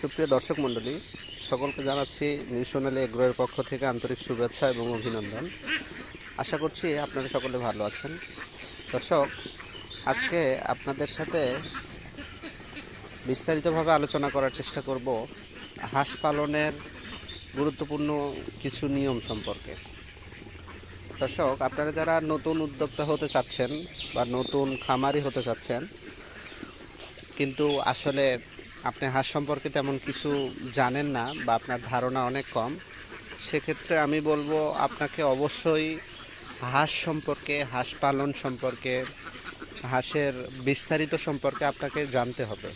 সুপ্রিয় দর্শক মণ্ডলী, সকলকে জানাচ্ছি নিউশনালি এগ্রোয়ের পক্ষ থেকে আন্তরিক শুভেচ্ছা এবং অভিনন্দন। আশা করছি আপনারা সকলে ভালো আছেন। দর্শক, আজকে আপনাদের সাথে বিস্তারিতভাবে আলোচনা করার চেষ্টা করব হাঁস পালনের গুরুত্বপূর্ণ কিছু নিয়ম সম্পর্কে। দর্শক, আপনারা যারা নতুন উদ্যোক্তা হতে চাচ্ছেন বা নতুন খামারি হতে চাচ্ছেন, কিন্তু আসলে আপনি হাঁস সম্পর্কে তেমন কিছু জানেন না বা আপনার ধারণা অনেক কম, সেক্ষেত্রে আমি বলব আপনাকে অবশ্যই হাঁস সম্পর্কে, হাঁস পালন সম্পর্কে, হাঁসের বিস্তারিত সম্পর্কে আপনাকে জানতে হবে।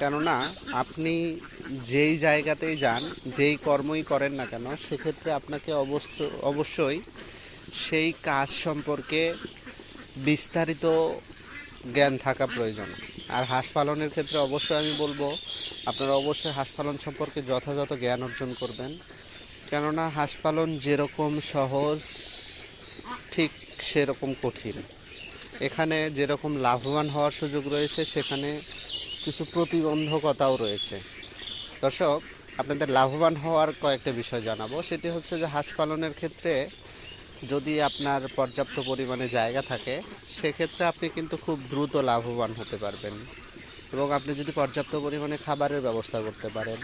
কেননা আপনি যেই জায়গাতেই যান, যেই কর্মই করেন না কেন, সেক্ষেত্রে আপনাকে অবশ্য, অবশ্যই সেই কাজ সম্পর্কে বিস্তারিত জ্ঞান থাকা প্রয়োজন। আর হাঁস পালনের ক্ষেত্রে অবশ্যই আমি বলব, আপনারা অবশ্যই হাঁস পালন সম্পর্কে যথাযথ জ্ঞান অর্জন করবেন। কেননা হাঁস পালন যেরকম সহজ, ঠিক সেরকম কঠিন। এখানে যেরকম লাভবান হওয়ার সুযোগ রয়েছে, সেখানে কিছু প্রতিবন্ধকতাও রয়েছে। দর্শক, আপনাদের লাভবান হওয়ার কয়েকটা বিষয় জানাব। সেটি হচ্ছে যে হাঁস পালনের ক্ষেত্রে যদি আপনার পর্যাপ্ত পরিমাণে জায়গা থাকে, সেক্ষেত্রে আপনি কিন্তু খুব দ্রুত লাভবান হতে পারবেন। এবং আপনি যদি পর্যাপ্ত পরিমাণে খাবারের ব্যবস্থা করতে পারেন,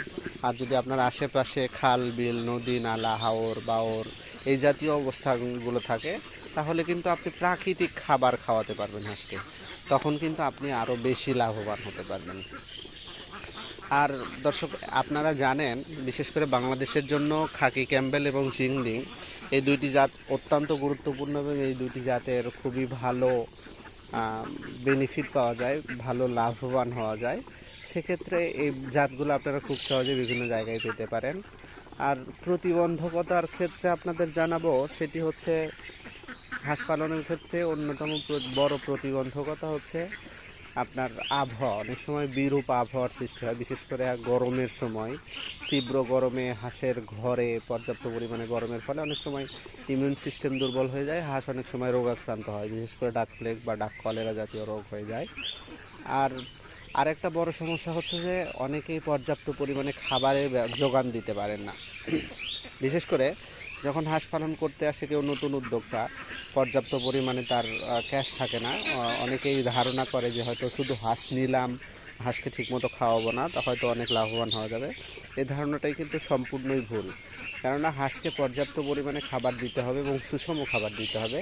আর যদি আপনার আশেপাশে খাল, বিল, নদী, নালা, হাওর, বাওর এই জাতীয় অবস্থাগুলো থাকে, তাহলে কিন্তু আপনি প্রাকৃতিক খাবার খাওয়াতে পারবেন হাঁসকে। তখন কিন্তু আপনি আরও বেশি লাভবান হতে পারবেন। আর দর্শক, আপনারা জানেন, বিশেষ করে বাংলাদেশের জন্য খাকি ক্যাম্বেল এবং চিংড়ি এই দুইটি জাত অত্যন্ত গুরুত্বপূর্ণ এবং এই দুইটি জাতের খুবই ভালো বেনিফিট পাওয়া যায়, ভালো লাভবান হওয়া যায়। সেক্ষেত্রে এই জাতগুলো আপনারা খুব সহজে বিভিন্ন জায়গায় পেতে পারেন। আর প্রতিবন্ধকতার ক্ষেত্রে আপনাদের জানাব, সেটি হচ্ছে হাঁস পালনের ক্ষেত্রে অন্যতম বড় প্রতিবন্ধকতা হচ্ছে আপনার আবহাওয়া, অনেক সময় বিরূপ আবহাওয়ার সৃষ্টি হয়, বিশেষ করে গরমের সময়। তীব্র গরমে হাঁসের ঘরে পর্যাপ্ত পরিমাণে গরমের ফলে অনেক সময় ইমিউন সিস্টেম দুর্বল হয়ে যায়, হাঁস অনেক সময় রোগাক্রান্ত হয়, বিশেষ করে ডাক প্লেগ বা ডাক কলেরা জাতীয় রোগ হয়ে যায়। আর আরেকটা বড় সমস্যা হচ্ছে যে, অনেকেই পর্যাপ্ত পরিমাণে খাবারের যোগান দিতে পারেন না। বিশেষ করে যখন হাঁস পালন করতে আসে কেউ নতুন উদ্যোক্তা, পর্যাপ্ত পরিমাণে তার ক্যাশ থাকে না অনেকেই ধারণা করে যে হয়তো শুধু হাঁস নিলাম, হাঁসকে ঠিকমতো খাওয়াবো না, তা হয়তো অনেক লাভবান হওয়া যাবে। এই ধারণাটাই কিন্তু সম্পূর্ণই ভুল। কেননা হাঁসকে পর্যাপ্ত পরিমাণে খাবার দিতে হবে এবং সুষম খাবার দিতে হবে,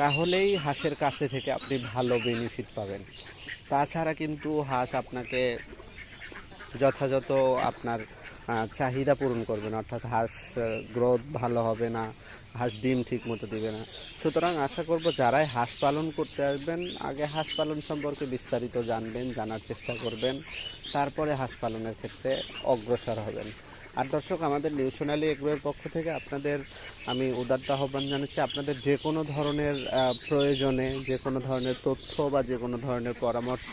তাহলেই হাঁসের কাছে থেকে আপনি ভালো বেনিফিট পাবেন। তাছাড়া কিন্তু হাঁস আপনাকে যথাযথ আপনার চাহিদা পূরণ করবে না, অর্থাৎ হাঁস গ্রোথ ভালো হবে না, হাঁস ডিম ঠিক মতো দিবে না। সুতরাং আশা করব যারাই হাঁস পালন করতে আসবেন, আগে হাঁস পালন সম্পর্কে বিস্তারিত জানবেন, জানার চেষ্টা করবেন, তারপরে হাঁস পালনের ক্ষেত্রে অগ্রসর হবেন। আর দর্শক, আমাদের নিউশনালি এগ্রোয়ের পক্ষ থেকে আপনাদের আমি উদাত্ত আহ্বান জানাচ্ছি, আপনাদের যে কোনো ধরনের প্রয়োজনে, যে কোনো ধরনের তথ্য বা যে কোনো ধরনের পরামর্শ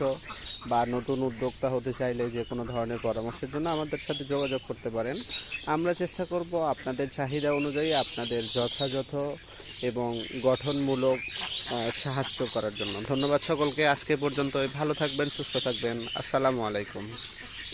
বা নতুন উদ্যোক্তা হতে চাইলে যে কোনো ধরনের পরামর্শের জন্য আমাদের সাথে যোগাযোগ করতে পারেন। আমরা চেষ্টা করব আপনাদের চাহিদা অনুযায়ী আপনাদের যথাযথ এবং গঠনমূলক সাহায্য করার জন্য। ধন্যবাদ সকলকে, আজকে পর্যন্ত ভালো থাকবেন, সুস্থ থাকবেন। আসসালামু আলাইকুম।